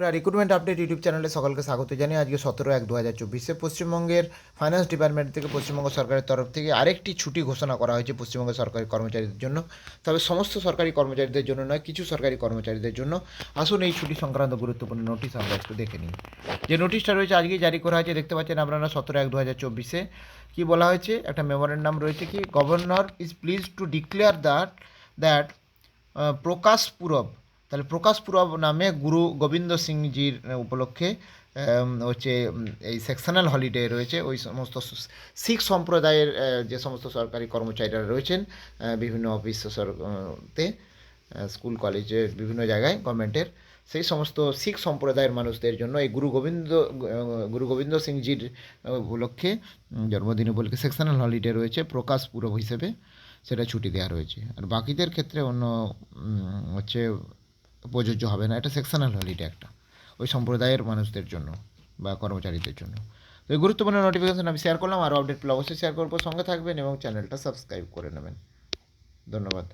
পুরা recruitment update YouTube চ্যানেলে সকলকে স্বাগত জানিয়ে আজকে সতেরো এক দু হাজার চব্বিশে পশ্চিমবঙ্গের ফাইন্যান্স ডিপার্টমেন্ট থেকে পশ্চিমবঙ্গ সরকারের তরফ থেকে আরেকটি ছুটি ঘোষণা করা হয়েছে পশ্চিমবঙ্গ সরকারি কর্মচারীদের জন্য। তবে সমস্ত সরকারি কর্মচারীদের জন্য নয়, কিছু সরকারি কর্মচারীদের জন্য। আসুন এই ছুটি সংক্রান্ত গুরুত্বপূর্ণ নোটিশ আমরা একটু দেখে নিই। যে নোটিশটা রয়েছে আজকে জারি করা হয়েছে, দেখতে পাচ্ছেন আপনারা সতেরো এক দু হাজার চব্বিশে। কী বলা হয়েছে? একটা মেমোরেন্ডাম রয়েছে কি? Governor is please to declare that that Prakash Purab তাহলে প্রকাশ পুরব নামে গুরু গোবিন্দ সিংজির উপলক্ষে হচ্ছে এই সেকশনাল হলিডে রয়েছে। ওই সমস্ত শিখ সম্প্রদায়ের যে সমস্ত সরকারি কর্মচারীরা রয়েছেন বিভিন্ন অফিস তে স্কুল, কলেজে, বিভিন্ন জায়গায় গভর্নমেন্টের, সেই সমস্ত শিখ সম্প্রদায়ের মানুষদের জন্য এই গুরু গোবিন্দ গুরু গোবিন্দ সিংজির উপলক্ষে জন্মদিন উপলক্ষে সেকশনাল হলিডে রয়েছে। প্রকাশ পুরব হিসেবে সেটা ছুটি দেওয়া রয়েছে। আর বাকিদের ক্ষেত্রে অন্য হচ্ছে প্রযোজ্য হবে না। এটা সেকশনাল হলিডে একটা। ওই সম্প্রদায়ের মানুষদের জন্য বা কর্মচারীদের জন্য। তো এই গুরুত্বপূর্ণ নোটিফিকেশন আমি শেয়ার করলাম। আরও আপডেট পেলে অবশ্যই শেয়ার করব। সঙ্গে থাকবেন এবং চ্যানেলটা সাবস্ক্রাইব করে নেবেন। ধন্যবাদ।